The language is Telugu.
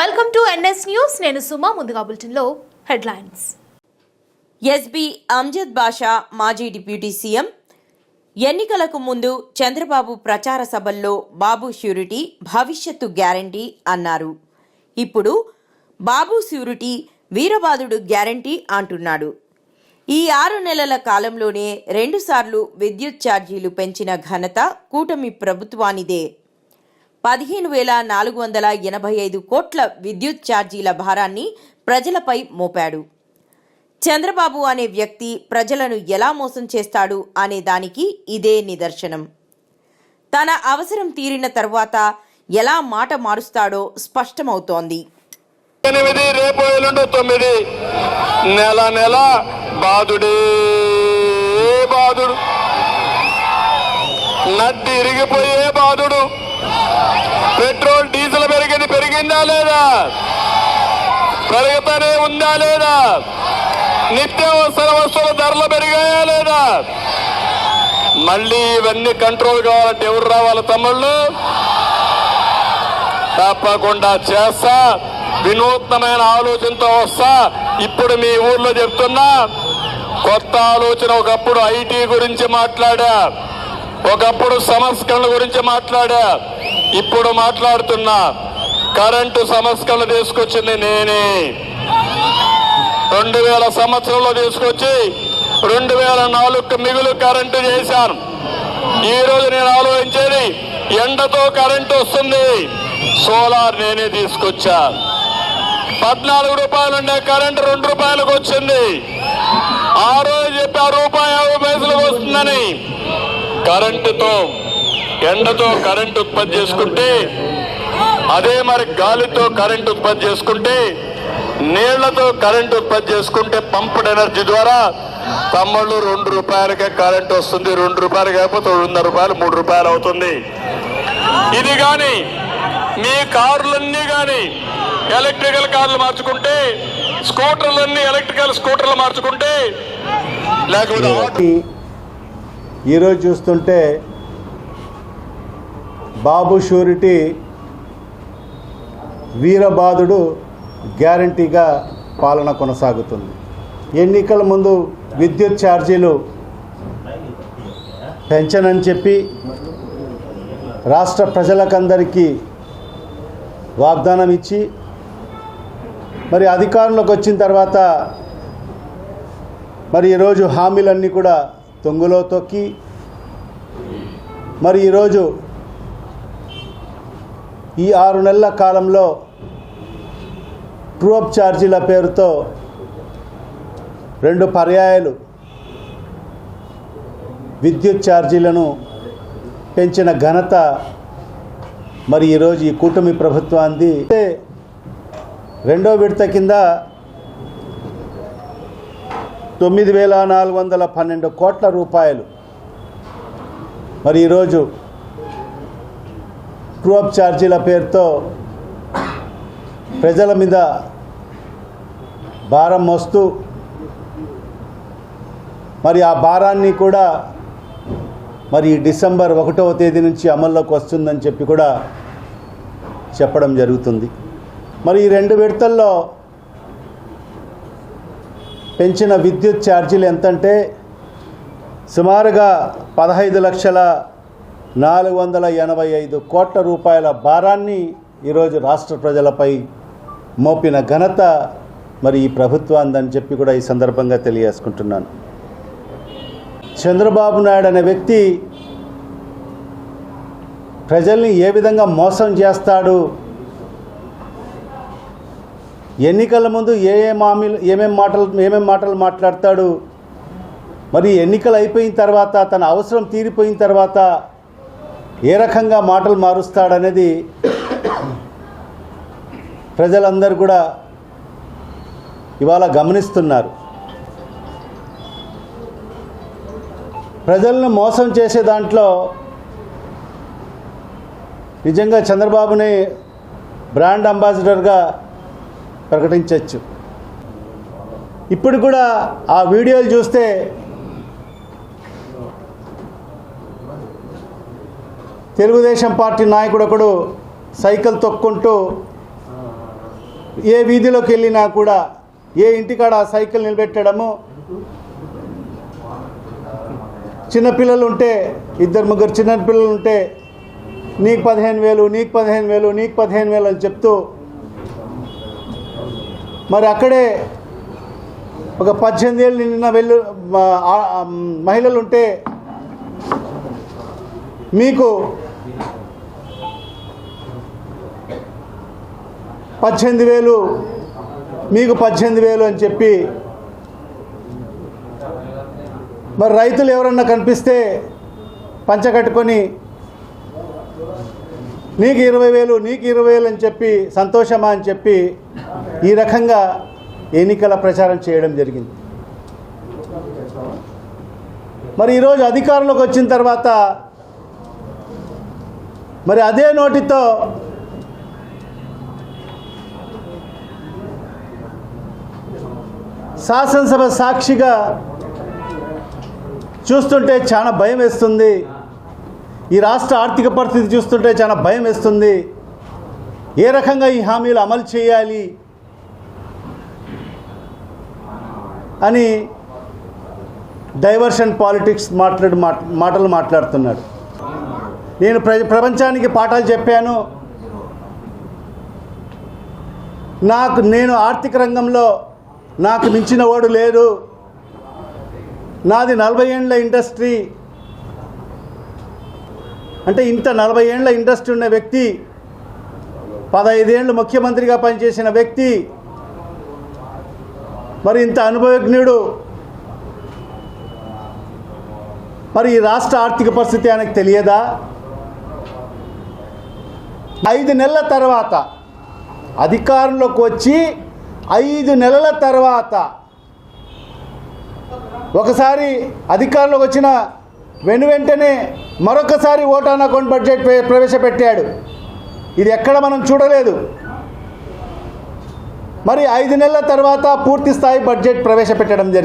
వెల్కమ్ టు ఎన్ఎస్ న్యూస్ నేను సుమా ముందుగా బులెటిన్లో హెడ్లైన్స్ ఎస్బి అమ్జద్ బాషా మాజీ డిప్యూటీ సీఎం. ఎన్నికలకు ముందు చంద్రబాబు ప్రచార సభల్లో బాబు ష్యూరిటీ భవిష్యత్తు గ్యారంటీ అన్నారు. ఇప్పుడు బాబు ష్యూరిటీ వీరబాదుడు గ్యారంటీ అంటున్నాడు. ఈ ఆరు నెలల కాలంలోనే రెండుసార్లు విద్యుత్ ఛార్జీలు పెంచిన ఘనత కూటమి ప్రభుత్వానిదే. పదిహేను వేల నాలుగు వందల ఎనభై ఐదు కోట్ల విద్యుత్ ఛార్జీల భారాన్ని ప్రజలపై మోపాడు. చంద్రబాబు అనే వ్యక్తి ప్రజలను ఎలా మోసం చేస్తాడు అనే దానికి ఇదే నిదర్శనం. తన అవసరం తీరిన తర్వాత ఎలా మాట మారుస్తాడో స్పష్టమవుతోంది. ఎనిమిది రేపు ఎల్లుండి తొమ్మిది. నెల నెల బాధుడే బాధుడు నడ్డి ఇరిగిపోయే బాధుడు పెట్రోల్ డీజిల్ పెరిగింది పెరిగిందా లేదా? పెరుగుతూనే ఉందా లేదా? నిత్యావసర వస్తువుల ధరలు పెరిగాయా లేదా? మళ్ళీ ఇవన్నీ కంట్రోల్ కావాలంటే ఎవరు రావాలి తమ్ముళ్ళు? తప్పకుండా చేస్తా. వినూత్నమైన ఆలోచనతో వస్తా. ఇప్పుడు మీ ఊర్లో చెప్తున్నా కొత్త ఆలోచన ఒకప్పుడు ఐటీ గురించి మాట్లాడా ఒకప్పుడు సంస్కరణ గురించి మాట్లాడా ఇప్పుడు మాట్లాడుతున్నా కరెంటు సమస్యలు తీసుకొచ్చింది నేనే. రెండు వేల సంవత్సరంలో తీసుకొచ్చి రెండు వేల నాలుగు మిగులు కరెంటు చేశాను. ఈ రోజు నేను ఆలోచించేది ఎండతో కరెంటు వస్తుంది. సోలార్ నేనే తీసుకొచ్చా. పద్నాలుగు రూపాయలు ఉండే కరెంటు రెండు రూపాయలకు వచ్చింది. ఆ రోజు చెప్పి ఆ రూపాయి యాభై పైసలకు వస్తుందని కరెంటుతో ఎండతో కరెంటు ఉత్పత్తి చేసుకుంటే అదే మరి గాలితో కరెంట్ ఉత్పత్తి చేసుకుంటే నీళ్ళతో కరెంట్ ఉత్పత్తి చేసుకుంటే పంప్డ్ ఎనర్జీ ద్వారా తమ్ముళ్ళు రెండు రూపాయలకే కరెంట్ వస్తుంది రెండు రూపాయలు కాకపోతే రెండున్నర రూపాయలు మూడు రూపాయలు అవుతుంది. ఇది కానీ మీ కార్లన్నీ కానీ ఎలక్ట్రికల్ కార్లు మార్చుకుంటే స్కూటర్లన్నీ ఎలక్ట్రికల్ స్కూటర్లు మార్చుకుంటే లేకపోతే ఈరోజు చూస్తుంటే బాబు షూరిటీ వీరబాదుడు గ్యారంటీగా పాలన కొనసాగుతుంది. ఎన్నికల ముందు విద్యుత్ ఛార్జీలు పెంచనని చెప్పి రాష్ట్ర ప్రజలకందరికీ వాగ్దానం ఇచ్చి మరి అధికారంలోకి వచ్చిన తర్వాత మరి ఈరోజు హామీలన్నీ కూడా తొంగులో తొక్కి మరి ఈరోజు ఈ ఆరు నెలల కాలంలో ట్రూఅప్ ఛార్జీల పేరుతో రెండు పర్యాయాలు విద్యుత్ ఛార్జీలను పెంచిన ఘనత మరి ఈరోజు ఈ కూటమి ప్రభుత్వాన్ని అయితే రెండో విడత కింద తొమ్మిది వేల నాలుగు వందల పన్నెండు కోట్ల రూపాయలు మరి ఈరోజు ట్రూఅప్ ఛార్జీల పేరుతో ప్రజల మీద భారం మోస్తూ మరి ఆ భారాన్ని కూడా మరి డిసెంబర్ ఒకటవ తేదీ నుంచి అమల్లోకి వస్తుందని చెప్పి కూడా చెప్పడం జరుగుతుంది. మరి ఈ రెండు విడతల్లో పెంచిన విద్యుత్ ఛార్జీలు ఎంతంటే సుమారుగా పదహైదు లక్షల నాలుగు వందల ఎనభై ఐదు కోట్ల రూపాయల భారాన్ని ఈరోజు రాష్ట్ర ప్రజలపై మోపిన ఘనత మరి ఈ ప్రభుత్వాందని చెప్పి కూడా ఈ సందర్భంగా తెలియజేసుకుంటున్నాను. చంద్రబాబు నాయుడు అనే వ్యక్తి ప్రజల్ని ఏ విధంగా మోసం చేస్తాడు? ఎన్నికల ముందు ఏ ఏ హామీలు ఏమేం మాటలు ఏమేం మాటలు మాట్లాడతాడు? మరి ఎన్నికలు అయిపోయిన తర్వాత తన అవసరం తీరిపోయిన తర్వాత ఏ రకంగా మాటలు మారుస్తాడనేది ప్రజలందరూ కూడా ఇవాళ గమనిస్తున్నారు. ప్రజలను మోసం చేసే దాంట్లో నిజంగా చంద్రబాబుని బ్రాండ్ అంబాసిడర్గా ప్రకటించవచ్చు ఇప్పుడు కూడా ఆ వీడియోలు చూస్తే తెలుగుదేశం పార్టీ నాయకుడు ఒకడు సైకిల్ తొక్కుంటూ ఏ వీధిలోకి వెళ్ళినా కూడా ఏ ఇంటికాడ ఆ సైకిల్ నిలబెట్టడము. చిన్నపిల్లలు ఉంటే ఇద్దరు ముగ్గురు చిన్నపిల్లలు ఉంటే నీకు పదిహేను వేలు నీకు పదిహేను వేలు నీకు పదిహేను వేలు అని చెప్తూ మరి అక్కడే ఒక పద్దెనిమిది ఏళ్ళు నిన్న వెళ్ళు మహిళలు ఉంటే మీకు పద్దెనిమిది వేలు. మీకు పద్దెనిమిది వేలు అని చెప్పి మరి రైతులు ఎవరన్నా కనిపిస్తే పంచగట్టుకొని నీకు ఇరవై వేలు నీకు ఇరవై వేలు అని చెప్పి సంతోషమా అని చెప్పి ఈ రకంగా ఎన్నికల ప్రచారం చేయడం జరిగింది. మరి ఈరోజు అధికారంలోకి వచ్చిన తర్వాత మరి అదే నోటితో శాసనసభ సాక్షిగా చూస్తుంటే చాలా భయం వేస్తుంది. ఈ రాష్ట్ర ఆర్థిక పరిస్థితి చూస్తుంటే చాలా భయం వేస్తుంది. ఏ రకంగా ఈ హామీలు అమలు చేయాలి అని డైవర్షన్ పాలిటిక్స్ మాట్లాడు మాటలు మాట్లాడుతున్నాడు. నేను ప్ర ప్రపంచానికి పాఠాలు చెప్పాను. నాకు నేను ఆర్థిక రంగంలో నాకు మించిన వాడు లేడు. నాది నలభై ఏండ్ల ఇండస్ట్రీ. అంటే ఇంత నలభై ఏండ్ల ఇండస్ట్రీ ఉన్న వ్యక్తి పదహైదేళ్ళు ముఖ్యమంత్రిగా పనిచేసిన వ్యక్తి మరి ఇంత అనుభవజ్ఞుడు. మరి ఈ రాష్ట్ర ఆర్థిక పరిస్థితి ఆయనకు తెలియదా? ఐదు నెలల తర్వాత అధికారంలోకి వచ్చి ఐదు నెలల తర్వాత ఒకసారి అధికారంలోకి వచ్చిన వెను వెంటనే మరొకసారి ఓటాన్ అకౌంట్ బడ్జెట్ ప్రవేశపెట్టాడు. ఇది ఎక్కడ మనం చూడలేదు. మరి ఐదు నెలల తర్వాత పూర్తి స్థాయి బడ్జెట్ ప్రవేశపెట్టడం జరిగింది.